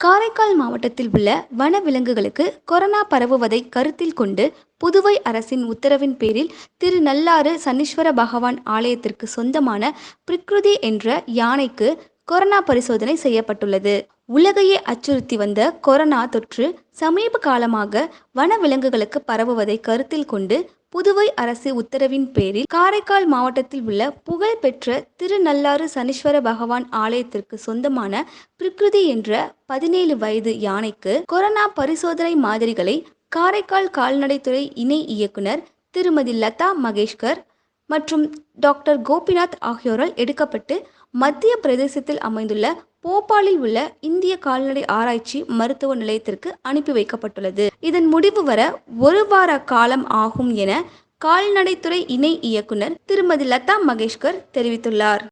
காரைக்கால் மாவட்டத்தில் உள்ள வனவிலங்குகளுக்கு கொரோனா பரவுவதை கருத்தில் கொண்டு புதுவை அரசின் உத்தரவின் பேரில் திரு நல்லாறு சனீஸ்வர பகவான் ஆலயத்திற்கு சொந்தமான பிரிக்ருதி என்ற யானைக்கு கொரோனா பரிசோதனை செய்யப்பட்டுள்ளது. உலகையே அச்சுறுத்தி வந்த கொரோனா தொற்று சமீப காலமாக வனவிலங்குகளுக்கு பரவுவதை கருத்தில் கொண்டு புதுவை அரசு உத்தரவின் பேரில் காரைக்கால் மாவட்டத்தில் உள்ள புகழ்பெற்ற திருநள்ளாறு சனீஸ்வர பகவான் ஆலயத்திற்கு சொந்தமான பிரகிருதி என்ற பதினேழு வயது யானைக்கு கொரோனா பரிசோதனை மாதிரிகளை காரைக்கால் கால்நடைத்துறை இணை இயக்குனர் திருமதி லதா மகேஷ்கர் மற்றும் டாக்டர் கோபிநாத் ஆகியோரால் எடுக்கப்பட்டு மத்திய பிரதேசத்தில் அமைந்துள்ள போபாலில் உள்ள இந்திய கால்நடை ஆராய்ச்சி மருத்துவ நிலையத்திற்கு அனுப்பி வைக்கப்பட்டுள்ளது. இதன் முடிவு வர ஒரு வார காலம் ஆகும் என கால்நடைத்துறை இணை இயக்குனர் திருமதி லதா மகேஷ்கர் தெரிவித்துள்ளார்.